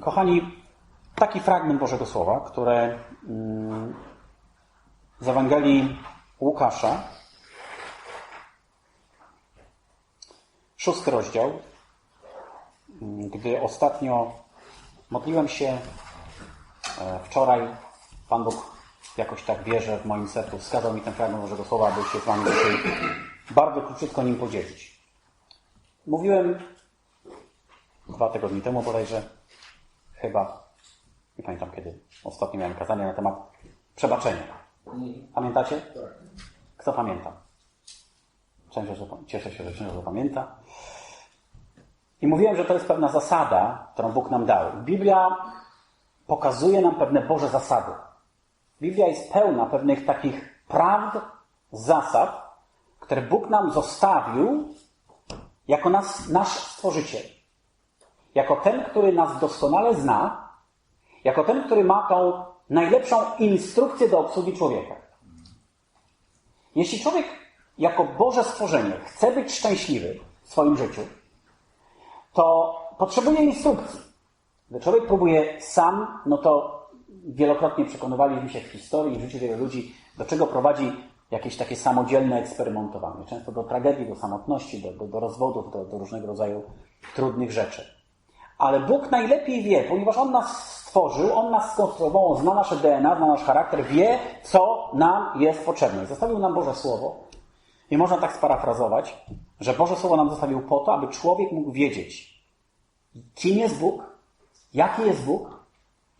Kochani, taki fragment Bożego Słowa, które mm, z Ewangelii Łukasza, szósty rozdział, mm, gdy ostatnio modliłem się e, wczoraj, Pan Bóg jakoś tak wierzę w moim sercu, wskazał mi ten fragment Bożego Słowa, aby się z Wami dzisiaj bardzo króciutko nim podzielić. Mówiłem dwa tygodnie temu bodajże, chyba, nie pamiętam kiedy, ostatnio miałem kazanie na temat przebaczenia. Pamiętacie? Kto pamięta? Cieszę się, że księżyc pamięta. I mówiłem, że to jest pewna zasada, którą Bóg nam dał. Biblia pokazuje nam pewne Boże zasady. Biblia jest pełna pewnych takich prawd, zasad, które Bóg nam zostawił jako nas, nasz stworzyciel. Jako ten, który nas doskonale zna, jako ten, który ma tą najlepszą instrukcję do obsługi człowieka. Jeśli człowiek jako Boże stworzenie chce być szczęśliwy w swoim życiu, to potrzebuje instrukcji. Gdy człowiek próbuje sam, no to wielokrotnie przekonywaliśmy się w historii i w życiu wielu ludzi, do czego prowadzi jakieś takie samodzielne eksperymentowanie. Często do tragedii, do samotności, do, do, do rozwodów, do, do różnego rodzaju trudnych rzeczy. Ale Bóg najlepiej wie, ponieważ On nas stworzył, On nas skonstruował, On zna nasze DNA, zna nasz charakter, wie, co nam jest potrzebne. Zostawił nam Boże Słowo. I można tak sparafrazować, że Boże Słowo nam zostawił po to, aby człowiek mógł wiedzieć, kim jest Bóg, jaki jest Bóg,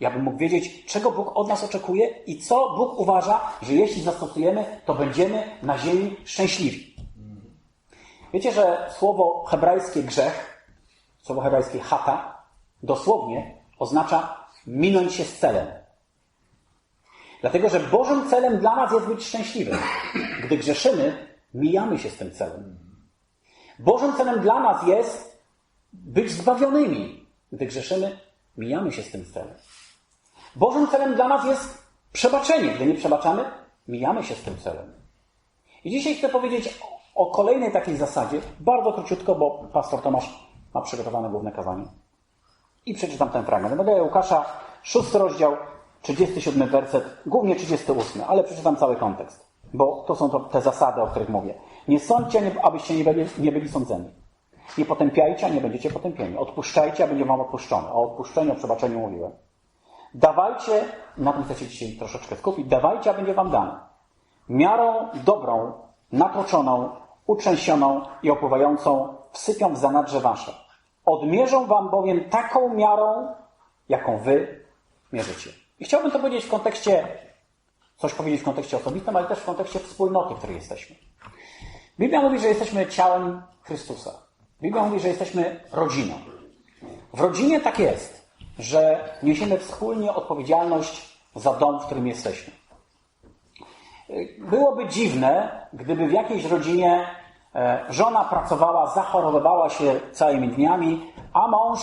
ja bym mógł wiedzieć, czego Bóg od nas oczekuje i co Bóg uważa, że jeśli zastosujemy, to będziemy na ziemi szczęśliwi. Wiecie, że słowo hebrajskie grzech, słowo hebrajskie chata, dosłownie oznacza minąć się z celem. Dlatego, że Bożym celem dla nas jest być szczęśliwym. Gdy grzeszymy, mijamy się z tym celem. Bożym celem dla nas jest być zbawionymi. Gdy grzeszymy, mijamy się z tym celem. Bożym celem dla nas jest przebaczenie. Gdy nie przebaczamy, mijamy się z tym celem. I dzisiaj chcę powiedzieć o kolejnej takiej zasadzie, bardzo króciutko, bo pastor Tomasz ma przygotowane główne kazanie. I przeczytam ten fragment. Ewangelia Łukasza, szósty rozdział, 37 werset, głównie 38, ale przeczytam cały kontekst, bo to są to te zasady, o których mówię. Nie sądźcie, abyście nie byli, nie byli sądzeni. Nie potępiajcie, a nie będziecie potępieni. Odpuszczajcie, a będzie wam odpuszczone. O odpuszczeniu, o przebaczeniu mówiłem. Dawajcie, na tym chcę się dzisiaj troszeczkę skupić, dawajcie, a będzie wam dane. Miarą dobrą, natłoczoną, utrzęsioną i opływającą wsypią w zanadrze wasze. Odmierzą wam bowiem taką miarą, jaką wy mierzycie. I chciałbym to powiedzieć w kontekście, coś powiedzieć w kontekście osobistym, ale też w kontekście wspólnoty, w której jesteśmy. Biblia mówi, że jesteśmy ciałem Chrystusa. Biblia mówi, że jesteśmy rodziną. W rodzinie tak jest, że niesiemy wspólnie odpowiedzialność za dom, w którym jesteśmy. Byłoby dziwne, gdyby w jakiejś rodzinie żona pracowała, zachorowywała się całymi dniami, a mąż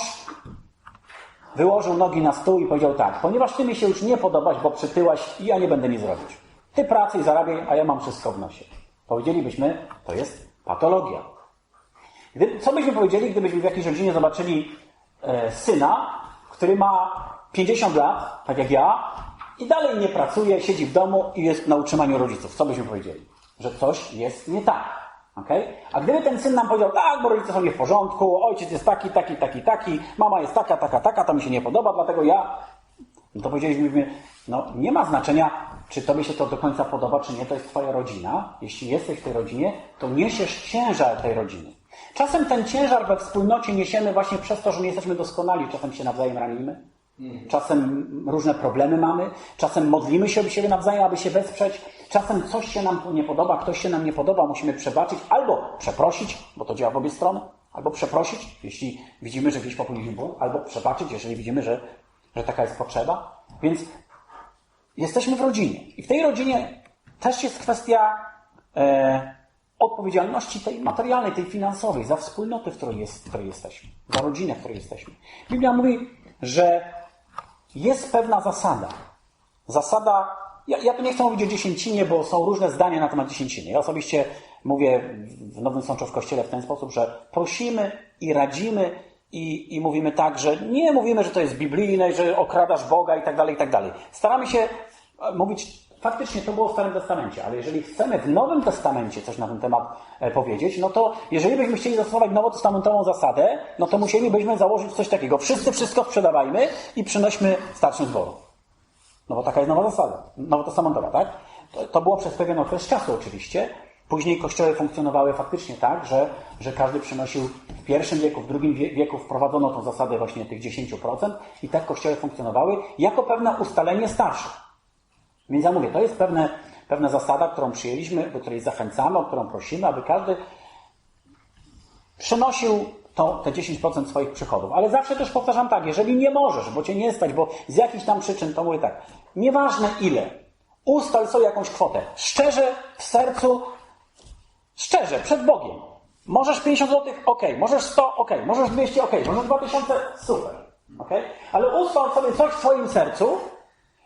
wyłożył nogi na stół i powiedział tak, ponieważ ty mi się już nie podobasz, bo przytyłaś i ja nie będę nic robić. Ty pracuj, zarabiaj, a ja mam wszystko w nosie. Powiedzielibyśmy, to jest patologia. Gdy, co byśmy powiedzieli, gdybyśmy w jakiejś rodzinie zobaczyli e, syna, który ma 50 lat, tak jak ja, i dalej nie pracuje, siedzi w domu i jest na utrzymaniu rodziców. Co byśmy powiedzieli? Że coś jest nie tak. Okay? A gdyby ten syn nam powiedział, tak, bo rodzice są nie w porządku, ojciec jest taki, taki, taki, taki, mama jest taka, taka, taka, to mi się nie podoba, dlatego ja. No to powiedzieliśmy, no nie ma znaczenia, czy tobie się to do końca podoba, czy nie, to jest twoja rodzina. Jeśli jesteś w tej rodzinie, to niesiesz ciężar tej rodziny. Czasem ten ciężar we wspólnocie niesiemy właśnie przez to, że nie jesteśmy doskonali, czasem się nawzajem ranimy, czasem różne problemy mamy, czasem modlimy się o siebie nawzajem, aby się wesprzeć, czasem coś się nam nie podoba, ktoś się nam nie podoba, musimy przebaczyć albo przeprosić, bo to działa w obie strony, albo przeprosić, jeśli widzimy, że gdzieś popełniliśmy błąd, albo przebaczyć, jeżeli widzimy, że, że taka jest potrzeba. Więc jesteśmy w rodzinie. I w tej rodzinie też jest kwestia e, odpowiedzialności tej materialnej, tej finansowej, za wspólnotę, w której, jest, w której jesteśmy, za rodzinę, w której jesteśmy. Biblia mówi, że jest pewna zasada. Zasada, ja, ja tu nie chcę mówić o dziesięcinie, bo są różne zdania na temat dziesięciny. Ja osobiście mówię w Nowym Sączu w Kościele w ten sposób, że prosimy i radzimy i, i mówimy tak, że nie mówimy, że to jest biblijne, że okradasz Boga i tak dalej, i tak dalej. Staramy się e, mówić, faktycznie to było w Starym Testamencie, ale jeżeli chcemy w Nowym Testamencie coś na ten temat e, powiedzieć, no to jeżeli byśmy chcieli zastosować nowotestamentową zasadę, no to musielibyśmy założyć coś takiego. Wszyscy wszystko sprzedawajmy i przynośmy starszym zboru. No bo taka jest nowa zasada, nowotestamentowa, tak? To, to było przez pewien okres czasu oczywiście. Później kościoły funkcjonowały faktycznie tak, że, że każdy przynosił w pierwszym wieku, w drugim wieku wprowadzono tą zasadę właśnie tych 10% i tak kościoły funkcjonowały jako pewne ustalenie starszych. Więc ja mówię, to jest pewne, pewna zasada, którą przyjęliśmy, do której zachęcamy, o którą prosimy, aby każdy przynosił to, te 10% swoich przychodów. Ale zawsze też powtarzam tak, jeżeli nie możesz, bo cię nie stać, bo z jakichś tam przyczyn, to mówię tak, nieważne ile, ustal sobie jakąś kwotę, szczerze, w sercu, szczerze, przed Bogiem. Możesz 50 zł, ok, możesz 100, ok, możesz 200, ok, możesz 2000, super, ok? Ale ustal sobie coś w swoim sercu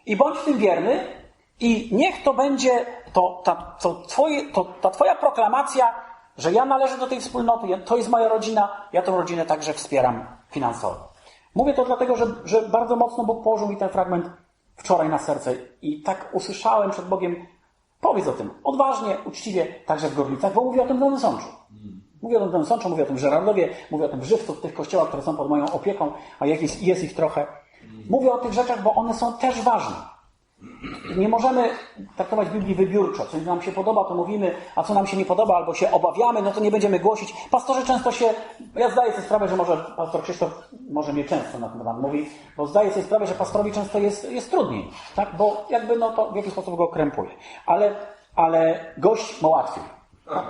i bądź w tym wierny i niech to będzie to, ta, to twoje, to, ta twoja proklamacja, że ja należę do tej wspólnoty, to jest moja rodzina, ja tę rodzinę także wspieram finansowo. Mówię to dlatego, że, że bardzo mocno Bóg położył mi ten fragment wczoraj na serce i tak usłyszałem przed Bogiem, powiedz o tym odważnie, uczciwie, także w Gorlicach, bo mówię o tym w Sączu. Mówię o tym w Sączu, mówię o tym w Żerardowie, mówię o tym w Żywcu, w tych kościołach, które są pod moją opieką, a jest ich trochę. Mówię o tych rzeczach, bo one są też ważne. Nie możemy traktować Biblii wybiórczo. Co nam się podoba, to mówimy, a co nam się nie podoba, albo się obawiamy, no to nie będziemy głosić. Pastorzy często się, ja zdaję sobie sprawę, że może pastor Krzysztof może mnie często na ten temat mówi, bo zdaję sobie sprawę, że pastorowi często jest, jest trudniej, tak? Bo jakby no to w jakiś sposób go krępuje. Ale, ale gość ma łatwiej.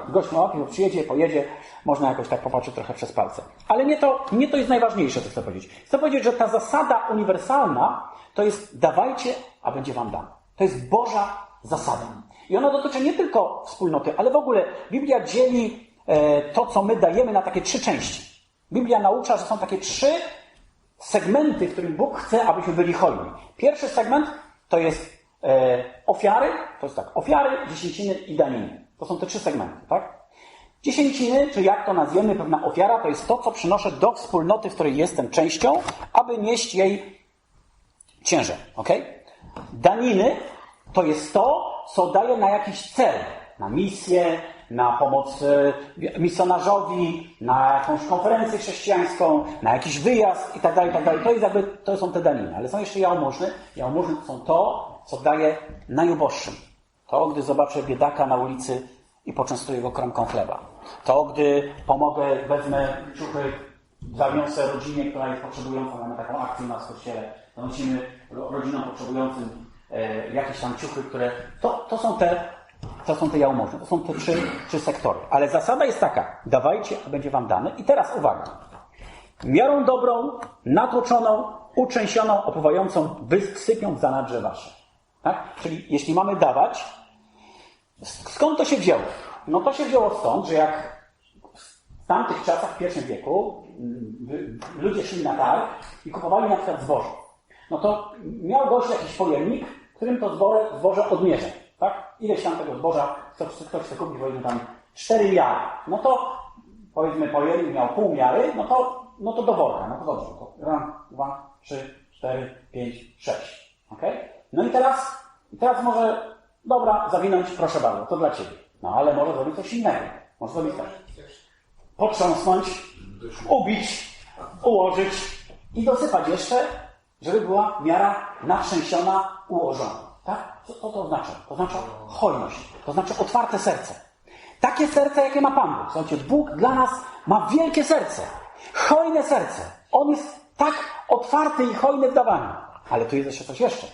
Gość ma bo przyjedzie, pojedzie, można jakoś tak popatrzeć trochę przez palce. Ale nie to, nie to jest najważniejsze, co chcę powiedzieć. Chcę powiedzieć, że ta zasada uniwersalna to jest dawajcie, a będzie wam dane. To jest Boża zasada. I ona dotyczy nie tylko wspólnoty, ale w ogóle Biblia dzieli e, to, co my dajemy, na takie trzy części. Biblia naucza, że są takie trzy segmenty, w których Bóg chce, abyśmy byli hojni. Pierwszy segment to jest e, ofiary, to jest tak, ofiary, dziesięciny i daniny. To są te trzy segmenty, tak? Dziesięciny, czy jak to nazwiemy, pewna ofiara, to jest to, co przynoszę do wspólnoty, w której jestem częścią, aby nieść jej ciężar. ok? Daniny to jest to, co daje na jakiś cel, na misję, na pomoc e, misjonarzowi, na jakąś konferencję chrześcijańską, na jakiś wyjazd itd., tak itd. Tak to, jest jakby, to są te daniny. Ale są jeszcze jałmużny. Jałmużny to są to, co daje najuboższym. To, gdy zobaczę biedaka na ulicy i poczęstuję go kromką chleba. To, gdy pomogę, wezmę ciuchy, zawiosę rodzinie, która jest potrzebująca, mamy taką akcję na kościele, donosimy rodzinom potrzebującym e, jakieś tam ciuchy, które... To, to są te to są te jałmużny, to są te trzy, trzy sektory. Ale zasada jest taka, dawajcie, a będzie wam dane. I teraz uwaga. Miarą dobrą, natłoczoną, uczęsioną, opływającą, wysypią w zanadrze wasze. Tak? Czyli jeśli mamy dawać, skąd to się wzięło? No to się wzięło stąd, że jak w tamtych czasach, w pierwszym wieku, ludzie szli na targ i kupowali na przykład zboże. No to miał gość jakiś pojemnik, którym to zboże, zboże odmierza. Tak? Ileś tam tego zboża, ktoś, chce kupić, powiedzmy tam 4 miary. No to powiedzmy pojemnik miał pół miary, no to, no to do worka. No to dobrze. To raz, dwa, trzy, cztery, pięć, sześć. Okay? No i teraz, i teraz może, dobra, zawinąć, proszę bardzo, to dla Ciebie. No ale może zrobić coś innego. Może zrobić tak. Potrząsnąć, ubić, ułożyć i dosypać jeszcze żeby była miara natrzęsiona, ułożona. Tak? Co, to oznacza? To oznacza hojność. To znaczy otwarte serce. Takie serce, jakie ma Pan Bóg. Słuchajcie, Bóg dla nas ma wielkie serce. Hojne serce. On jest tak otwarty i hojny w dawaniu. Ale tu jest jeszcze coś jeszcze.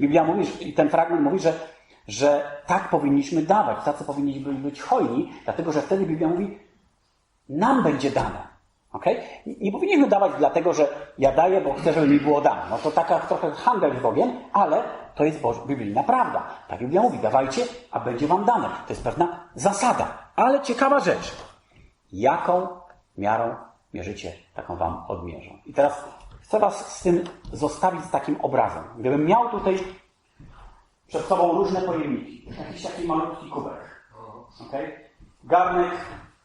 Biblia mówi, i ten fragment mówi, że, że tak powinniśmy dawać, tacy powinniśmy być hojni, dlatego że wtedy Biblia mówi, nam będzie dane. Okay? Nie powinniśmy dawać dlatego, że ja daję, bo chcę, żeby mi było dane. No to taka trochę handel z Bogiem, ale to jest Boże, biblijna prawda. Ta Biblia mówi, dawajcie, a będzie wam dane. To jest pewna zasada. Ale ciekawa rzecz. Jaką miarą mierzycie, taką wam odmierzą. I teraz chcę was z tym zostawić z takim obrazem. Gdybym miał tutaj przed sobą różne pojemniki, jakiś taki malutki kubek, okay? garnek,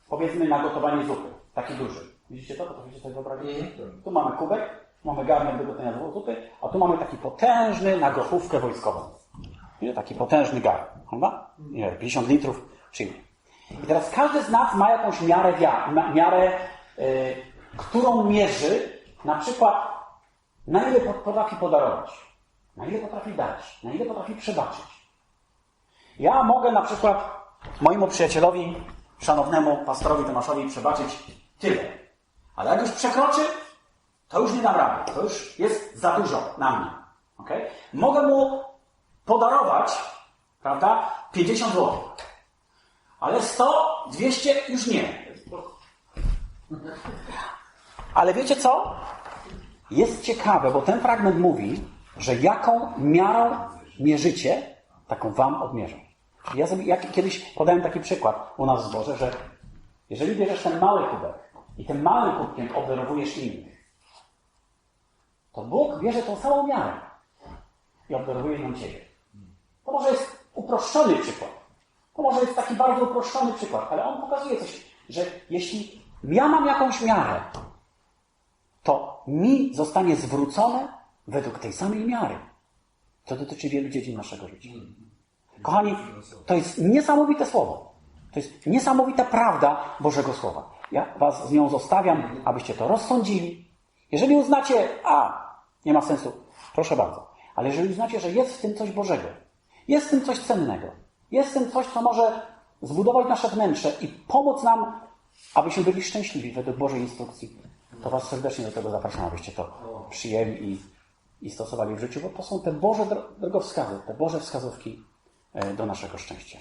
powiedzmy na gotowanie zupy, taki duży Widzicie to? Potraficie sobie wyobrazić? Mhm. Tu mamy kubek, mamy garnek do gotowania zupy, a tu mamy taki potężny na gochówkę wojskową. Nie? Taki potężny garnek, prawda? Nie, 50 litrów przyjmie. I teraz każdy z nas ma jakąś miarę, miarę y, którą mierzy na przykład na ile po- potrafi podarować, na ile potrafi dać, na ile potrafi przebaczyć. Ja mogę na przykład mojemu przyjacielowi, szanownemu pastorowi Tomaszowi przebaczyć tyle. Ale jak już przekroczy, to już nie dam rady. To już jest za dużo na mnie. Okay? Mogę mu podarować, prawda, 50 zł. Ale 100, 200 już nie. Ale wiecie co? Jest ciekawe, bo ten fragment mówi, że jaką miarą mierzycie, taką wam odmierzą. Ja, sobie, ja kiedyś podałem taki przykład u nas w zborze, że jeżeli bierzesz ten mały kubek i tym małym kubkiem obdarowujesz innych, to Bóg bierze tą samą miarę i obdarowuje ją ciebie. To może jest uproszczony przykład. To może jest taki bardzo uproszczony przykład, ale on pokazuje coś, że jeśli ja mam jakąś miarę, mi zostanie zwrócone według tej samej miary. To dotyczy wielu dziedzin naszego życia. Kochani, to jest niesamowite słowo. To jest niesamowita prawda Bożego Słowa. Ja was z nią zostawiam, abyście to rozsądzili. Jeżeli uznacie, a, nie ma sensu, proszę bardzo. Ale jeżeli uznacie, że jest w tym coś Bożego, jest w tym coś cennego, jest w tym coś, co może zbudować nasze wnętrze i pomóc nam, abyśmy byli szczęśliwi według Bożej instrukcji, to was serdecznie do tego zapraszam, abyście to przyjęli i, i stosowali w życiu, bo to są te Boże dro- drogowskazy, te Boże wskazówki e, do naszego szczęścia.